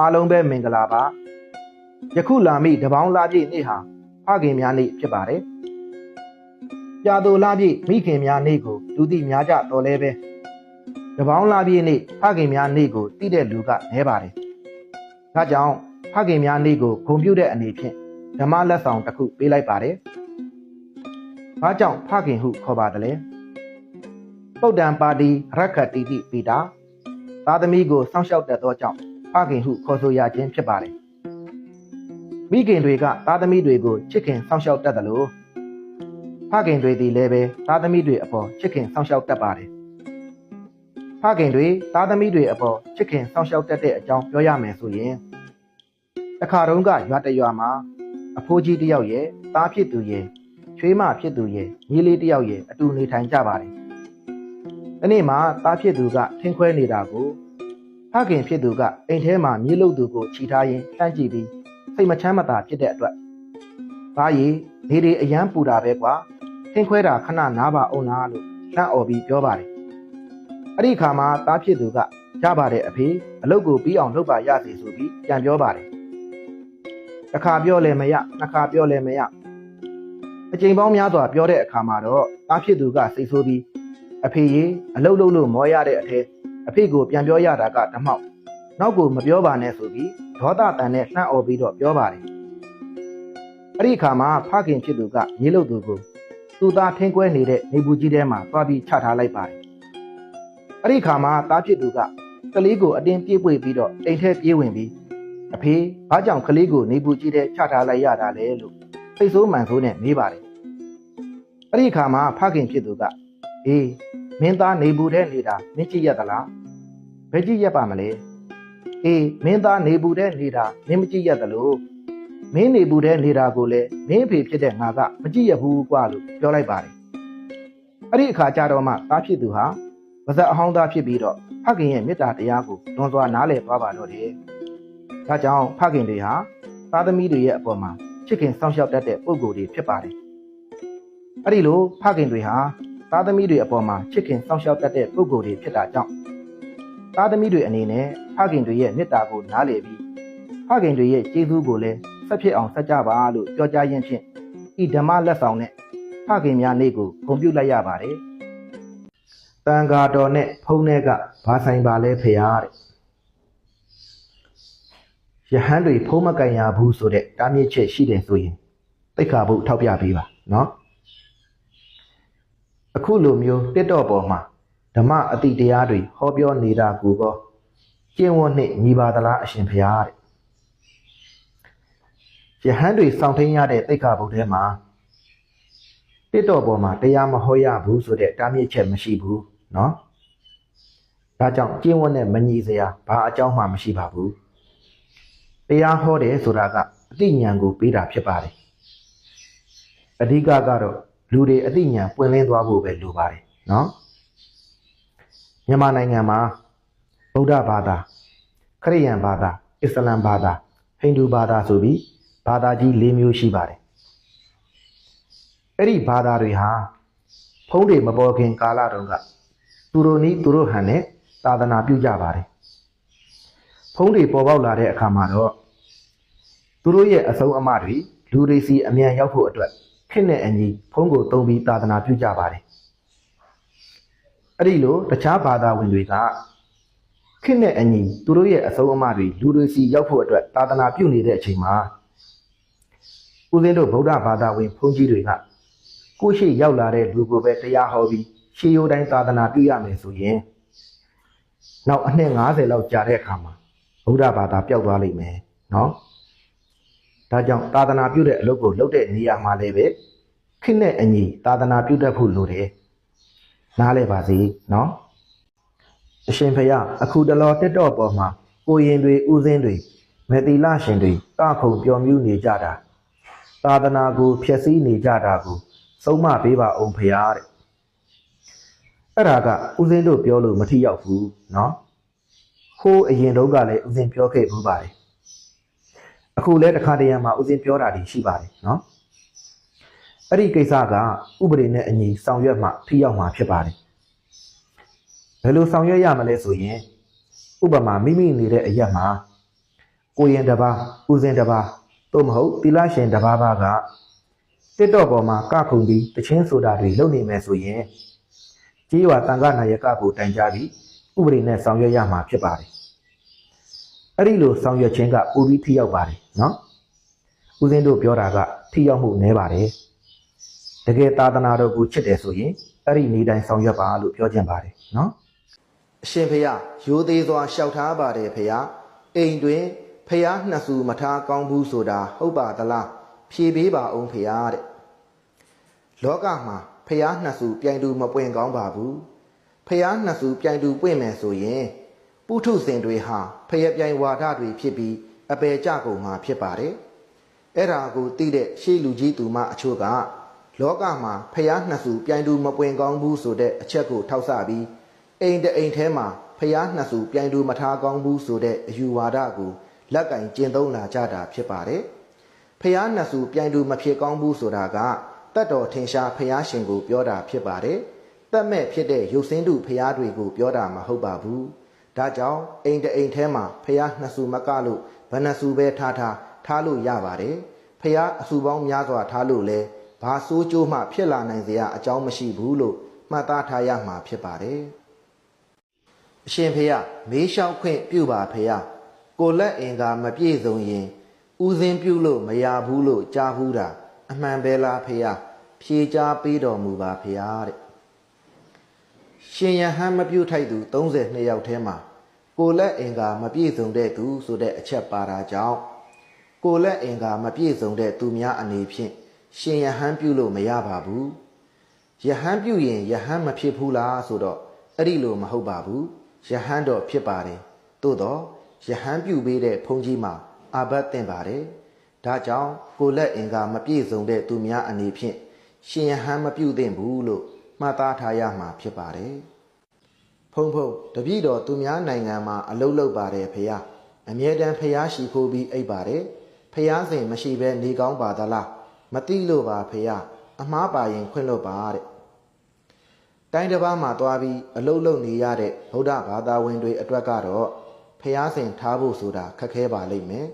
အားလုံးပဲမင်္ဂလာပါယခုလာမိတပေါင်းလာပြည့်နေ့ဟာဖခင်များနေ့ဖြစ်ပါတယ်ပြာသူလာပြည့်မိခင်များနေ့ကိုလူသိများကြတော်လဲပဲတပေါင်းလာပြည့်နေ့ဖခင်များနေ့ကိုတည်တဲ့လူကနဲပါတယ်ဒါကြောင့်ဖခင်များနေ့ကိုဂုဏ်ပြုတဲ့အနေဖြင့်ဓမ္မလက်ဆောင်တစ်ခုပေးလိုက်ပါတယ်ဘာကြောင့်ဖခင်ဟုခေါ်ပါတယ်လဲပုဒ္ဒံပါတိရက္ခတိတိပိတာသာသမီကိုစောင့်ရှောက်တတ်သောကြောင့် ဖခင်ဟုခေါ်ဆိုရခြင်းဖြစ်ပါတယ်မိခင်တွေကသားသမီးတွေကိုချစ်ခင်စောင့်ရှောက်တတ်တယ်လို့ဖခင်တွေဒီလည်းပဲသားသမီးတွေအပေါ်ချစ်ခင်စောင့်ရှောက်တတ်ပါတယ်ဖခင်တွေသားသမီးတွေအပေါ်ချစ်ခင်စောင့်ရှောက်တတ်တဲ့အကြောင်းပြောရမယ်ဆိုရင်တခါတုန်းကရွာတရွာမှာအဖိုးကြီးတစ်ယောက်ရဲ့သားဖြစ်သူရဲ့ချွေးမဖြစ်သူရဲ့ညီလေးတစ်ယောက်ရဲ့အတူနေထိုင်ကြပါတယ်။ဒီနေ့မှာသားဖြစ်သူကထင်းခွဲနေတာကို ဖခင်ဖြစ်သူကအိမ်ထဲမှာမြေလုတ်သူကိုခြိထားရင်းလှမ်းကြည့်ပြီးစိတ်မချမ်းမသာဖြစ်တဲ့အတွက်ဘာကြီးနေဒီအရန်ပူတာပဲကွာထင်းခွဲတာခဏနားပါအောင်လားလို့လှမ်းអော်ပြီးပြောပါတယ်။အဲ့ဒီခါမှာသားဖြစ်သူကရပါတယ်အဖေအလုပ်ကိုပြီးအောင်လုပ်ပါရစီဆိုပြီးပြန်ပြောပါတယ်။တစ်ခါပြောလဲမရနှစ်ခါပြောလဲမရအချိန်ပေါင်းများစွာပြောတဲ့အခါမှာတော့သားဖြစ်သူကစိတ်ဆိုးပြီးအဖေရေအလုပ်လုပ်လို့မောရတဲ့အထက် အဖေကိုပြန်ပြောရတာကတမောက်နောက်ကိုမပြောပါနဲ့ဆိုပြီးဒေါသတန်နဲ့လှမ်းអော်ပြီးတော့ပြောပါတယ်အဲ့ဒီအခါမှာဖခင်ဖြစ်သူကမြေလုတ်သူကိုသူ့သားထင်းကွဲနေတဲ့နေဘူးကြီးထဲမှာသွားပြီးချထားလိုက်ပါတယ်အဲ့ဒီအခါမှာသားဖြစ်သူကကလေးကိုအတင်းပြေးပွေပြီးတော့အိမ်ထဲပြေးဝင်ပြီးအဖေဘာကြောင့်ကလေးကိုနေဘူးကြီးထဲချထားလိုက်ရတာလဲလို့စိတ်ဆိုးမှန်ဆိုးနဲ့မေးပါတယ်အဲ့ဒီအခါမှာဖခင်ဖြစ်သူကအေး မင်းသားနေဘူးထဲနေတာမင်းကြည့်ရသလားဘယ်ကြည့်ရပါမလဲအေးမင်းသားနေဘူးထဲနေတာမင်းမကြည့်ရသလိုမင်းနေဘူးထဲနေတာကိုလည်းမင်းအဖေဖြစ်တဲ့ငါကမကြည့်ရဘူးကွာလို့ပြောလိုက်ပါတယ်အဲ့ဒီအခါကျတော့မှသားဖြစ်သူဟာပါဇက်အဟောင်းသားဖြစ်ပြီးတော့ဖခင်ရဲ့မေတ္တာတရားကိုလွန်စွာနားလည်သွားပါတော့တယ်ဒါကြောင့်ဖခင်တွေဟာသားသမီးတွေရဲ့အပေါ်မှာချစ်ခင်စောင့်ရှောက်တတ်တဲ့ပုံကိုယ်တွေဖြစ်ပါတယ်အဲ့ဒီလိုဖခင်တွေဟာ သားသမီးတွေအပေါ်မှာချစ်ခင်စောင့်ရှောက်တတ်တဲ့ပုံကိုယ်တွေဖြစ်တာကြောင့်သားသမီးတွေအနေနဲ့ဖခင်တွေရဲ့မေတ္တာကိုနားလည်ပြီးဖခင်တွေရဲ့ကျေးဇူးကိုလည်းဆက်ဖြစ်အောင်ဆက်ကြပါလို့ပြောကြားရင်းဖြင့်ဤဓမ္မလက်ဆောင်နဲ့ဖခင်များနေ့ကိုဂုဏ်ပြုလိုက်ရပါတယ်။တန်ဃာတော်နဲ့ဖုံးတဲ့ကဘာဆိုင်ပါလဲဖေဟာတဲ့။ယဟန်တွေဖုံးမကန်ရဘူးဆိုတဲ့တားမြစ်ချက်ရှိတယ်ဆိုရင်တိတ်ခါဖို့ထောက်ပြပေးပါနော်။ အခုလိုမျိုးတစ်တော့ပေါ်မှာဓမ္မအတိတရားတွေဟောပြောနေတာကိုကောကျင့်ဝတ်နဲ့ညီပါသလားအရှင်ဖရာတဲ့ယဟန်တွေစောင့်ထင်းရတဲ့တိတ်ခါဘုတ်ထဲမှာတစ်တော့ပေါ်မှာတရားမဟောရဘူးဆိုတဲ့တားမြစ်ချက်မရှိဘူးเนาะဒါကြောင့်ကျင့်ဝတ်နဲ့မညီစရာဘာအကြောင်းမှမရှိပါဘူးတရားဟောတယ်ဆိုတာကအသိဉာဏ်ကိုပေးတာဖြစ်ပါတယ်အဓိကကတော့ လူတွေအသိဉာဏ်ပွင့်လင်းသွားဖို့ပဲလိုပါတယ်နော်မြန်မာနိုင်ငံမှာဗုဒ္ဓဘာသာခရစ်ယာန်ဘာသာအစ္စလမ်ဘာသာဟိန္ဒူဘာသာဆိုပြီးဘာသာကြီး၄မျိုးရှိပါတယ်အဲ့ဒီဘာသာတွေဟာဖုံးတွေမပေါ်ခင်ကာလတုန်းကသူတို့နီးသူတို့ဟန်နဲ့သာသနာပြုကြပါတယ်ဖုံးတွေပေါ်ပေါက်လာတဲ့အခါမှာတော့သူတို့ရဲ့အဆုံးအမတွေလူတွေစီအမြန်ရောက်ဖို့အတွက် ခင့်တဲ့အညီဖုံးကိုတုံးပြီးသာသနာပြုကြပါတယ်အဲ့ဒီလိုတခြားဘာသာဝင်တွေကခင့်တဲ့အညီသူတို့ရဲ့အဆုံးအမတွေလူတွေစီရောက်ဖို့အတွက်သာသနာပြုနေတဲ့အချိန်မှာဦးဇင်းတို့ဗုဒ္ဓဘာသာဝင်ဘုန်းကြီးတွေကကိုရှိရောက်လာတဲ့လူကိုပဲတရားဟောပြီးရှေးရိုးတိုင်းသာသနာပြုရမယ်ဆိုရင်နောက်အနှစ်90လောက်ကြာတဲ့အခါမှာဗုဒ္ဓဘာသာပျောက်သွားလိမ့်မယ်နော် ဒါကြောင့်သာသနာပြုတဲ့အလုပ်ကိုလုပ်တဲ့နေရာမှာလည်းပဲခိနဲ့အညီသာသနာပြုတတ်ဖို့လိုတယ်နားလဲပါစေနော်အရှင်ဖယားအခုတလောတက်တော့ပေါ်မှာကိုရင်တွေဥစဉ်တွေမေတိလရှင်တွေကခုံပျော်မြူးနေကြတာသာသနာကိုဖျက်ဆီးနေကြတာကိုသုံးမပေးပါအောင်ဖယားတဲ့အဲ့ဒါကဥစဉ်တို့ပြောလို့မထီရောက်ဘူးနော်ဟိုးအရင်တော့ကလည်းဥစဉ်ပြောခဲ့ဘူးပါတယ် အခုလည်းတစ်ခါတရံမှာဥစဉ်ပြောတာတွေရှိပါတယ်နော်အဲ့ဒီကိစ္စကဥပဒေနဲ့အညီဆောင်ရွက်မှထိရောက်မှာဖြစ်ပါတယ်ဘယ်လိုဆောင်ရွက်ရမလဲဆိုရင်ဥပမာမိမိနေတဲ့အရက်မှာကိုရင်တစ်ပါးဦးစင်တစ်ပါးသို့မဟုတ်သီလရှင်တစ်ပါးပါကတစ်တော့ပေါ်မှာကခုန်ပြီးတချင်းဆိုတာတွေလုပ်နေမယ်ဆိုရင်ကြီးရွာတန်ခါနာယကကိုတိုင်ကြပြီးဥပဒေနဲ့ဆောင်ရွက်ရမှာဖြစ်ပါတယ် အဲ့ဒီလိုဆောင်ရွက်ခြင်းကပိုပြီးထိရောက်ပါတယ်နော်ဦးစင်းတို့ပြောတာကထိရောက်မှုနည်းပါတယ်တကယ်သာသနာတော်ကိုချစ်တယ်ဆိုရင်အဲ့ဒီနေတိုင်းဆောင်ရွက်ပါလို့ပြောချင်ပါတယ်နော်အရှင်ဖေယရိုသေစွာလျှောက်ထားပါတယ်ဖေယအိမ်တွင်ဖះနှစ်စုမထားကောင်းဘူးဆိုတာဟုတ်ပါသလားဖြေပေးပါအောင်ဖေယတဲ့လောကမှာဖះနှစ်စုပြိုင်တူမပွင့်ကောင်းပါဘူးဖះနှစ်စုပြိုင်တူပွင့်မယ်ဆိုရင် ပုထုဇဉ်တွေဟာဖះပြိုင်ဝါဒတွေဖြစ်ပြီးအပေကြကုန်မှာဖြစ်ပါတယ်အဲ့ဒါကိုသိတဲ့ရှေးလူကြီးသူမအချို့ကလောကမှာဖះနှစ်စုပြိုင်တူမပွင့်ကောင်းဘူးဆိုတဲ့အချက်ကိုထောက်ဆပြီးအိမ်တအိမ်ထဲမှာဖျားနှစ်စုပြိုင်တူမထားကောင်းဘူးဆိုတဲ့အယူဝါဒကိုလက်ကင်ကျင့်သုံးလာကြတာဖြစ်ပါတယ်။ဖျားနှစ်စုပြိုင်တူမဖြစ်ကောင်းဘူးဆိုတာကတတ်တော်ထင်ရှားဖျားရှင်ကိုပြောတာဖြစ်ပါတယ်။တတ်မဲ့ဖြစ်တဲ့ရုပ်စင်းတုဖျားတွေကိုပြောတာမဟုတ်ပါဘူး။ ဒါကြောင့်အိမ်တအိမ်ထဲမှာဖျားနှစ်စုမကလို့ဘယ်နှစ်စုပဲထားထားထားလို့ရပါတယ်။ဖျားအစုပေါင်းများစွာထားလို့လဲဘာဆိုးကျိုးမှဖြစ်လာနိုင်စရာအကြောင်းမရှိဘူးလို့မှတ်သားထားရမှာဖြစ်ပါတယ်။အရှင်ဖေယမေးလျှောက်ခွင့်ပြုပါဖေယကိုလက်အင်္ကာမပြည့်စုံရင်ဥစဉ်ပြုလို့မရဘူးလို့ကြားဘူးတာအမှန်ပဲလားဖေယဖြေချပေးတော်မူပါဖေယတဲ့ရှင်ယဟန်မပြုတ်ထိုက်သူ32ယောက်ထဲမှာ ကိုလက်အင်္ကာမပြည့်စုံတဲ့သူဆိုတဲ့အချက်ပါတာကြောင့်ကိုလက်အင်္ကာမပြည့်စုံတဲ့သူများအနေဖြင့်ရှင်ယဟန်ပြုလို့မရပါဘူးယဟန်ပြုရင်ယဟန်မဖြစ်ဘူးလားဆိုတော့အဲ့ဒီလိုမဟုတ်ပါဘူးယဟန်တော်ဖြစ်ပါတယ်သို့တော့ယဟန်ပြုပေးတဲ့ဘုန်းကြီးမှာအာဘတ်တင်ပါတယ်ဒါကြောင့်ကိုလက်အင်္ကာမပြည့်စုံတဲ့သူများအနေဖြင့်ရှင်ယဟန်မပြုသင့်ဘူးလို့မှတ်သားထားရမှာဖြစ်ပါတယ်ဖုံ ဖုံတပည့်တော်သူများနိုင်ငံမှာအလုတ်လုတ်ပါတယ်ဖះအမြဲတမ်းဖះရှိခိုးပြီးအိပ်ပါတယ်ဖះစဉ်မရှိဘဲနေကောင်းပါသလားမသိလို့ပါဖះအမားပါရင်ခွင့်လို့ပါတဲ့တိုင်းတစ်ပါးမှာသွားပြီးအလုတ်လုတ်နေရတဲ့ဗုဒ္ဓဘာသာဝင်တွေအတွက်ကတော့ဖျားစင်ထားဖို့ဆိုတာခက်ခဲပါလိမ့်မယ်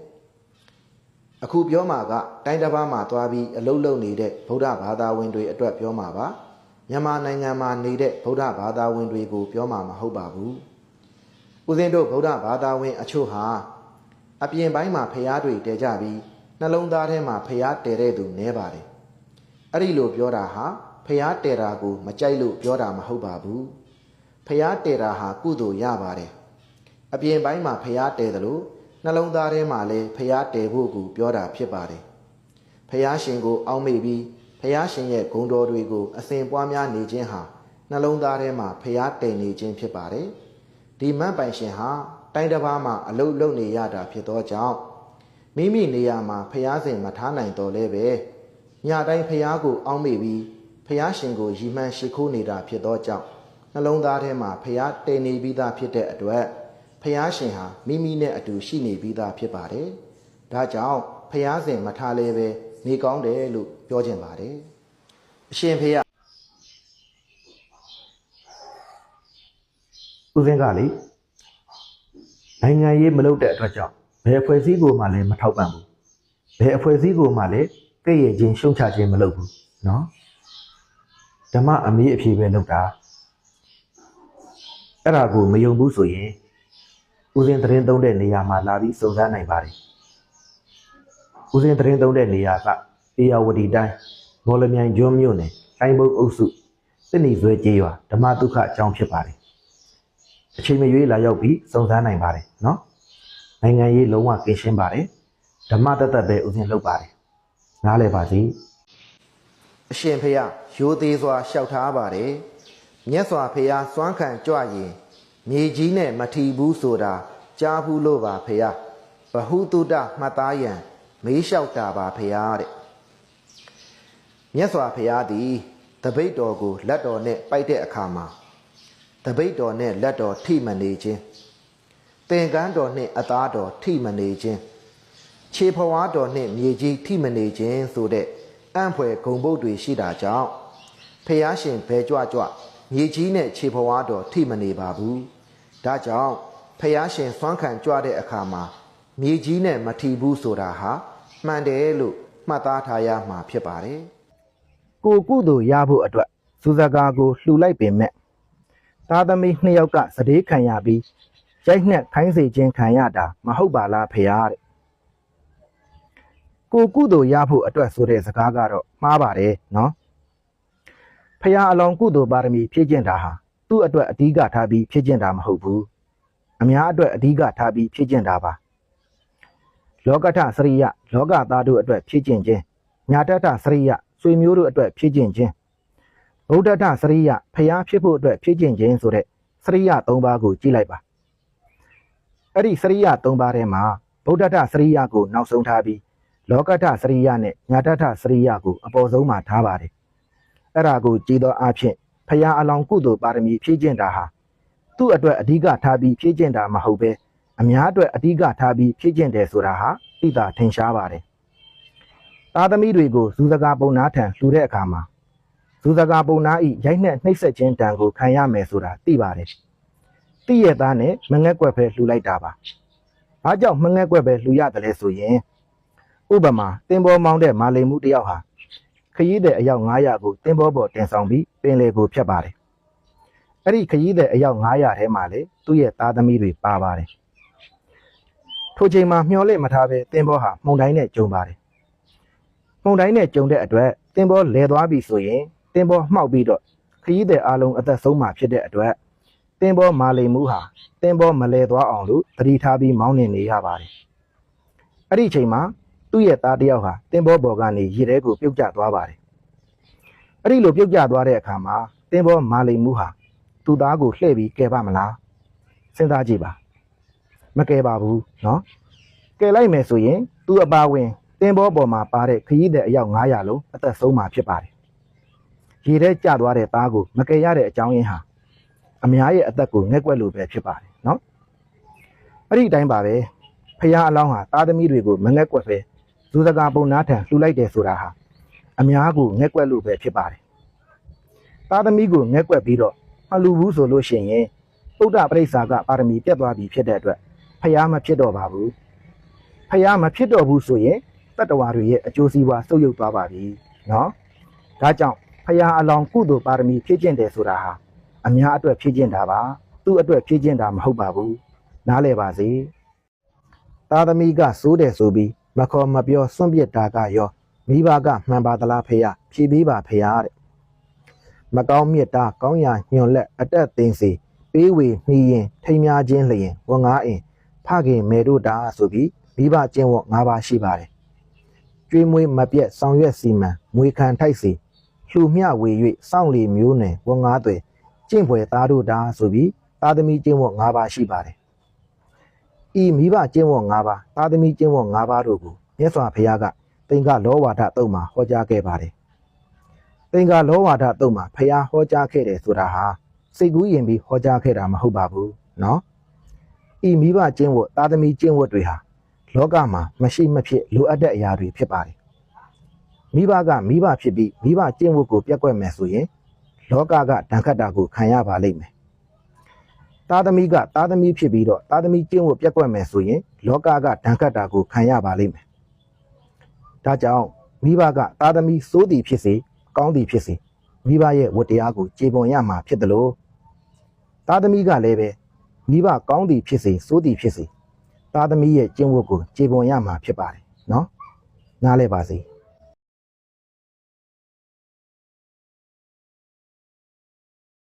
။အခုပြောမှာကတိုင်းတစ်ပါးမှာသွားပြီးအလုတ်လုတ်နေတဲ့ဗုဒ္ဓဘာသာဝင်တွေအတွက်ပြောမှာပါ။ မြန်မာနိုင်ငံမှာနေတဲ့ဗုဒ္ဓဘာသာဝင်တွေကိုပြောမှာမဟုတ်ပါဘူး။ဦးဇင်းတို့ဗုဒ္ဓဘာသာဝင် အချို့ဟာအပြင်ပိုင်းမှာဖျားတွေတည်ကြပြီးနှလုံးသားထဲမှာဖျားတည်တဲ့သူနည်းပါတယ်။အဲ့ဒီလိုပြောတာဟာဖျားတဲတာကိုမကြိုက်လို့ပြောတာမဟုတ်ပါဘူးဖျားတဲတာဟာကုသိုလ်ရပါတယ်အပြင်ပိုင်းမှာဖျားတဲတယ်လို့နှလုံးသားထဲမှာလည်းဖျားတဲဖို့ကိုပြောတာဖြစ်ပါတယ်ဖျားရှင်ကိုအောက်မေ့ပြီး ဖျားရှင်ရဲ့ဂုဏ်တော်တွေကိုအစဉ်ပွားများနေခြင်းဟာနှလုံးသားထဲမှာဖျားတဲနေခြင်းဖြစ်ပါတယ်ဒီမတ်ပိုင်ရှင်ဟာတိုင်းတစ်ပါးမှာအလုတ်လုံနေရတာဖြစ်သောကြောင့်မိမိနေရာမှာဖျားစဉ်မထားနိုင်တော့လဲပဲညတိုင်းဖျားကိုအောက်မေ့ပြီးဖះရှင်ကိုရီမှန်းရှိခိုးနေတာဖြစ်သောကြောင့်နှလုံးသားထဲမှာဖះတည်နေပြီးသားဖြစ်တဲ့အတွက်ဖះရှင်ဟာမိမိနဲ့အတူရှိနေပြီးသားဖြစ်ပါတယ်။ဒါကြောင့်ဖះစဉ်မထားလဲပဲ နေကောင်းတယ်လို့ပြောခြင်းပါတယ်။အရှင်ဖះဦးစင်းကလေနိုင်ငံရေးမလုပ်တဲ့အတွက်ကြောင့်ဘယ်အဖွဲ့အစည်းကိုမှလည်းမထောက်ပံ့ဘူး။ဘယ်အဖွဲ့အစည်းကိုမှလည်းကဲ့ရဲ့ခြင်းရှုံချခြင်းမလုပ်ဘူးနော်။ဓမ္မအမေးအဖြေပဲလုပ်တာအဲ့ဒါကိုမယုံဘူးဆိုရင်ဦးစင်းသတင်းသုံးတဲ့နေရာမှာလာပြီးစုံစမ်းနိုင်ပါတယ် ဦးစင်းသတင်းသုံးတဲ့နေရာကအေယာဝတီတိုင်းမော်လမြိုင်ကျွန်းမြို့နယ်တိုင်းဘုတ်အုပ်စုစစ်နီဆွဲကျေးရွာဓမ္မဒုက္ခအကြောင်းဖြစ်ပါတယ်အချိန်မရွေးလာရောက်ပြီးစုံစမ်းနိုင်ပါတယ်နော်နိုင်ငံရေးလုံးဝကင်းရှင်းပါတယ်ဓမ္မတသက်ပဲဦးစင်းလုပ်ပါတယ်နားလည်ပါစေအရှင်ဖေယရိုသေးစွာလျှောက်ထားပါတယ်မြတ်စွာဘုရားစွမ်းခံကြွရင်မြေကြီးနဲ့မထီဘူးဆိုတာကြားဘူးလို့ပါဖေယဘဟုတုတမှတ်သားရန် မေးလျှောက်တာပါဖေယတဲ့မြတ်စွာဘုရားသည်တပိတ်တော်ကိုလက်တော်နဲ့ပိုက်တဲ့အခါမှာတပိတ်တော်နဲ့လက်တော်ထိမနေခြင်းသင်္ကန်းတော်နှင့်အသားတော်ထိမနေခြင်းခြေဖွားတော်နှင့်မြေကြီးထိမနေခြင်းဆိုတဲ့အံ့ဖွယ်ဂုံပုတ်တွေရှိတာကြောင့်ဖះရှင်ဘဲကြွကြွမြေကြီးနဲ့ခြေဖွားတော်ထိမနေပါဘူးဒါကြောင့်ဖះရှင်စွမ်းခံကြွတဲ့အခါမှာမြေကြီးနဲ့မထီဘူးဆိုတာဟာ မှန်တယ်လို့မှတ်သားထားရမှာဖြစ်ပါတယ်ကိုကုသိုလ်ရဖို့အတွက်စူဇကာကိုလှူလိုက်ပင်မဲ့သားသမီးနှစ်ယောက်ကစတေးခံရပြီးရိုက်နှက်ခိုင်းစေခြင်းခံရတာမဟုတ်ပါလားဖေဟာတဲ့ကိုကုသိုလ်ရဖို့အတွက်ဆိုတဲ့စကားကတော့မှားပါတယ်နော်ဖះအလောင်းကုသိုလ်ပါရမီဖြည့်ကျင့်တာဟာသူ့အတွက်အဓိကထားပြီးဖြည့်ကျင့်တာမဟုတ်ဘူးအများအတွက်အဓိကထားပြီးဖြည့်ကျင့်တာပါ လောကထစရိယလောကသားတို့အတွက်ဖြည့်ကျင့်ခြင်းညာတတစရိယဆွေမျိုးတို့အတွက်ဖြည့်ကျင့်ခြင်းဗုဒ္ဓတစရိယဖះဖြစ်ဖို့အတွက်ဖြည့်ကျင့်ခြင်းဆိုတဲ့စရိယ၃ပါးကိုကြည့်လိုက်ပါအဲ့ဒီစရိယ၃ပါးထဲမှာဗုဒ္ဓတစရိယကိုနောက်ဆုံးထားပြီးလောကထစရိယနဲ့ညာတထစရိယကိုအပေါ်ဆုံးမှာထားပါတယ်အဲ့ဒါကိုကြည်သောအဖြစ်ဖရာအလောင်းကုသိုလ်ပါရမီဖြည့်ကျင့်တာဟာသူ့အတွက်အဓိကထားပြီးဖြည့်ကျင့်တာမဟုတ်ပဲ အများအတွက်အဓိကထားပြီးဖြည့်ကျင့်တယ်ဆိုတာဟာသိတာထင်ရှားပါတယ်သားသမီးတွေကိုဇူစကားပုံနာထံလှူတဲ့အခါမှာဇူစကားပုံနာဤရိုက်နှက်နှိပ်စက်ခြင်းတံကိုခံရမယ်ဆိုတာသိပါတယ်သိရသားနဲ့မငက်ွက်ပဲလှူလိုက်တာပါဘာကြောင့်မငက်ွက်ပဲလှူရတယ်လဲဆိုရင်ဥပမာတင်ပေါ်မောင်းတဲ့မာလိမ်မှုတစ်ယောက်ဟာခရီးသည်အယောက်900ကိုတင်ပေါ်ပေါ်တင်ဆောင်ပြီးပင်လယ်ကိုဖြတ်ပါတယ်။အဲ့ဒီခရီးသည်အယောက်900ထဲမှာလေသူ့ရဲ့သားသမီးတွေပါပါတယ်။ ထိုချိန်မှာမျောလင့်မထားပဲတင်ပေါ်ဟာမှုန်တိုင်းနဲ့ကျုံပါတယ်။မှုန်တိုင်းနဲ့ကျုံတဲ့အတွက်တင်ပေါ်လဲသွားပြီဆိုရင်တင်ပေါ်မှောက်ပြီးတော့ခရီးသည်အလုံးအသက်ဆုံးမှာဖြစ်တဲ့အတွက်တင်ပေါ်မာလိမ်မှုဟာတင်ပေါ်မလဲသွားအောင်လို့သတိထားပြီးမောင်းနှင်နေရပါတယ်။အဲ့ဒီချိန်မှာသူ့ရဲ့သားတစ်ယောက်ဟာတင်းဘောပေါ်ကနေရေထဲကိုပြုတ်ကျသွားပါတယ်။အဲ့ဒီလိုပြုတ်ကျသွားတဲ့အခါမှာတင်းဘောမာလိမ်မှုဟာသူ့သားကိုလှည့်ပြီးကယ်ပါမလား။စဉ်းစားကြည့်ပါ။ မကယ်ပါဘူးနော်။ကယ်လိုက်မယ်ဆိုရင်သူ့အပါဝင်တင်းဘောပေါ်မှာပါတဲ့ခရီးသည်အယောက်900လုံးအသက်ဆုံးမှာဖြစ်ပါတယ်။ရေထဲကျသွားတဲ့သားကိုမကယ်ရတဲ့အကြောင်းရင်းဟာအများရဲ့အသက်ကိုငက်ွက်လို့ပဲဖြစ်ပါတယ်နော်။အဲ့ဒီအတိုင်းပါပဲဖះအလောင်းဟာသားသမီးတွေကိုမငက်ွက်ပဲဇူစကာပုံနာထံလှူလိုက်တယ်ဆိုတာဟာအများကိုငက်ကွက်လို့ပဲဖြစ်ပါတယ်။သားသမီးကိုငက်ကွက်ပြီးတော့မလှူဘူးဆိုလို့ရှိရင်ပုဒ္ဒပရိစ္ဆာကပါရမီပြတ်သွားပြီဖြစ်တဲ့အတွက် ဖျားမဖြစ်တော့ပါဘူး။ဖျားမဖြစ်တော့ဘူးဆိုရင်တတ္တဝါတွေရဲ့အကျိုးစီးပွားဆုပ်ယုပ်သွားပါပြီနော်။ဒါကြောင့်ဖျားအလောင်းကုသိုလ်ပါရမီဖြည့်ကျင့်တယ်ဆိုတာဟာအများအတွက်ဖြည့်ကျင့်တာပါ။သူ့အတွက်ဖြည့်ကျင့်တာမဟုတ်ပါဘူး။နားလည်ပါစေ။သားသမီးကစိုးတယ်ဆိုပြီးမခေါ်မပြောစွန့်ပစ်တာကရောမိဘကမှန်ပါသလားဖေယဖြေပေးပါဖေယတဲ့မကောင်းမြတ်တာကောင်းရာညွန်လက်အတက်သိမ်းစီပေးဝေနှီးရင်ထိမ်းများခြင်းလျင်ဝန်ငါအင် ဖခင်မေတို့တာဆိုပြီးမိဘကျင့်ဝတ်၅ပါးရှိပါတယ်ကျွေးမွေးမပြတ်ဆောင်ရွက်စီမံမွေခံထိုက်စီလှူမျှဝေ၍စောင့်လီမျိုးနယ်ဝန်ငါတွေကျင့်ဖွယ်သားတို့တာဆိုပြီးသားသမီးကျင့်ဝတ်၅ပါးရှိပါတယ်ဤမိဘကျင့်ဝတ်၅ပါးသာသမီကျင့်ဝတ်၅ပါးတို့ကိုမြတ်စွာဘုရားကသင်္ကလောဝါဒတုံမှာဟောကြားခဲ့ပါတယ်။သင်္ကလောဝါဒတုံမှာဘုရားဟောကြားခဲ့တယ်ဆိုတာဟာစိတ်ကူးယဉ်ပြီးဟောကြားခဲ့တာမဟုတ်ပါဘူးနော်။ ဤမိဘကျင့်ဝတ်သာသမီကျင့်ဝတ်တွေဟာလောကမှာမရှိမဖြစ်လိုအပ်တဲ့အရာတွေဖြစ်ပါတယ်။မိဘကမိဘဖြစ်ပြီးမိဘကျင့်ဝတ်ကိုပြက်ကွက်မယ်ဆိုရင် လောကကဒဏ်ခတ်တာကိုခံရပါလိမ့်မယ်သားသမီးကသားသမီးဖြစ်ပြီးတော့သားသမီးကျင့်ဝတ်ပြက်ကွက်မယ်ဆိုရင် လောကကဒဏ်ခတ်တာကိုခံရပါလိမ့်မယ်။ဒါကြောင့်မိဘကသားသမီးစိုးသည်ဖြစ်စေကောင်းသည်ဖြစ်စေမိဘရဲ့ဝတ္တရားကိုကြေပွန်ရမှာဖြစ်တယ်လို့သားသမီးကလည်းပဲ မိဘကောင်းသည်ဖြစ်စေစိုးသည်ဖြစ်စေသားသမီးရဲ့ကျင့်ဝတ်ကိုကြေပွန်ရမှာဖြစ်ပါတယ်နော်။နားလဲပါစေ။